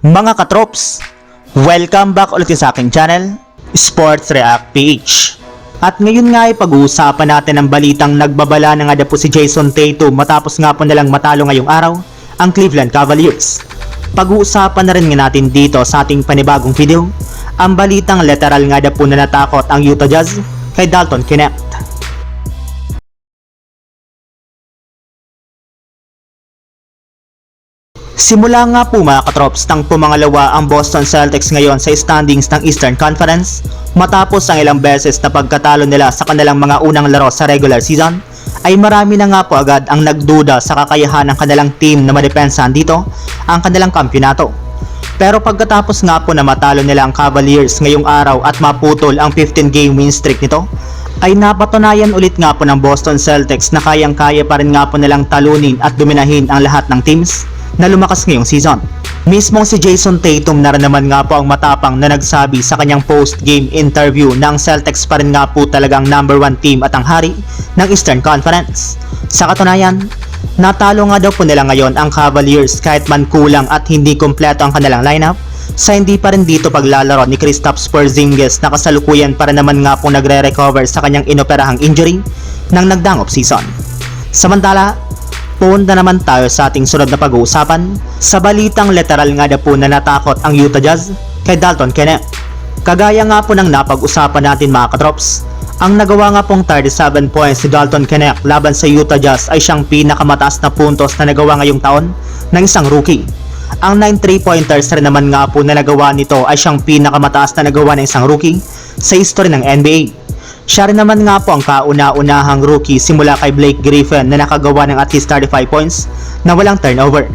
Mga katrops, welcome back ulit sa aking channel, Sports React PH. At ngayon nga ay pag-uusapan natin ang balitang nagbabala na nga po si Jason Tatum matapos nga po nalang matalo ngayong araw ang Cleveland Cavaliers. Pag-uusapan na rin nga natin dito sa ating panibagong video ang balitang literal nga po na natakot ang Utah Jazz kay Dalton Knecht. Simula nga po mga katrops nang pumangalawa ang Boston Celtics ngayon sa standings ng Eastern Conference matapos ang ilang beses na pagkatalo nila sa kanilang mga unang laro sa regular season ay marami na nga po agad ang nagduda sa kakayahan ng kanilang team na madepensahan dito ang kanilang kampyonato. Pero pagkatapos nga po na matalo nila ang Cavaliers ngayong araw at maputol ang 15 game win streak nito ay napatunayan ulit nga po ng Boston Celtics na kayang-kaya pa rin nga po nilang talunin at dominahin ang lahat ng teams na lumakas ngayong season. Mismong si Jason Tatum na naman nga po ang matapang na nagsabi sa kanyang post-game interview na ang Celtics pa rin nga po talagang number 1 team at ang hari ng Eastern Conference. Sa katunayan, natalo nga daw po nila ngayon ang Cavaliers kahit man kulang at hindi kompleto ang kanilang lineup sa hindi pa rin dito paglalaro ni Kristaps Porzingis na kasalukuyan para naman nga po nagre-recover sa kanyang inoperahang injury ng nagdang season. Samantala, punta naman tayo sa ating sunod na pag-uusapan sa balitang literal nga na po na natakot ang Utah Jazz kay Dalton Knecht. Kagaya nga po ng napag-usapan natin mga katrops, ang nagawa nga pong 37 points ni Dalton Knecht laban sa Utah Jazz ay siyang pinakamataas na puntos na nagawa ngayong taon ng isang rookie. Ang 9 3-pointers rin naman nga po na nagawa nito ay siyang pinakamataas na nagawa ng isang rookie sa history ng NBA. Siya rin naman nga po ang kauna-unahang rookie simula kay Blake Griffin na nakagawa ng at least 35 points na walang turnover.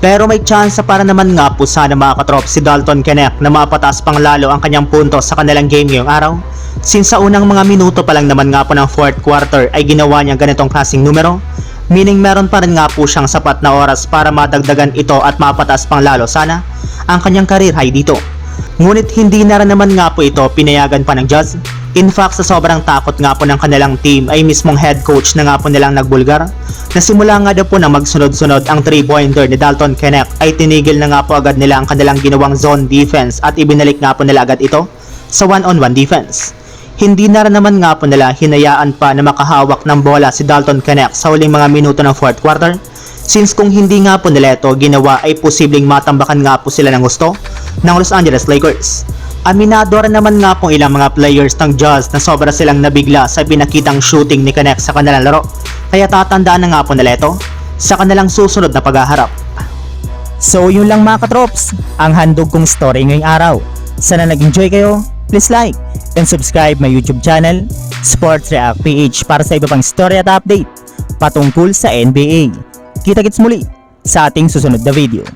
Pero may chance para naman nga po sana mga katrop si Dalton Knecht na mapataas pang lalo ang kanyang puntos sa kanilang game ngayong araw. Since sa unang mga minuto pa lang naman nga po ng fourth quarter ay ginawa niya ganitong klaseng numero, meaning meron pa rin nga po siyang sapat na oras para madagdagan ito at mapataas pang lalo sana ang kanyang career high dito. Ngunit hindi na rin naman nga po ito pinayagan pa ng Jazz. In fact, sa sobrang takot nga po ng kanilang team ay mismong head coach na nga po nilang nagbulgar na simula nga daw po na magsunod-sunod ang 3-pointer ni Dalton Knecht ay tinigil na nga po agad nila ang kanilang ginawang zone defense at ibinalik nga po nila agad ito sa one-on-one defense. Hindi na rin naman nga po nila hinayaan pa na makahawak ng bola si Dalton Knecht sa huling mga minuto ng fourth quarter since kung hindi nga po nila ito ginawa ay posibleng matambakan nga po sila ng gusto ng Los Angeles Lakers. Aminado rin naman nga po ilang mga players ng Jazz na sobra silang nabigla sa pinakitang shooting ni Connect sa kanilang laro. Kaya tatandaan na nga po nila ito sa kanilang susunod na paghaharap. So yun lang mga katrops, ang handog kong story ngayong araw. Sana nag-enjoy kayo, please like and subscribe my YouTube channel, Sports React PH para sa iba pang story at update patungkol sa NBA. Kita-kits muli sa ating susunod na video.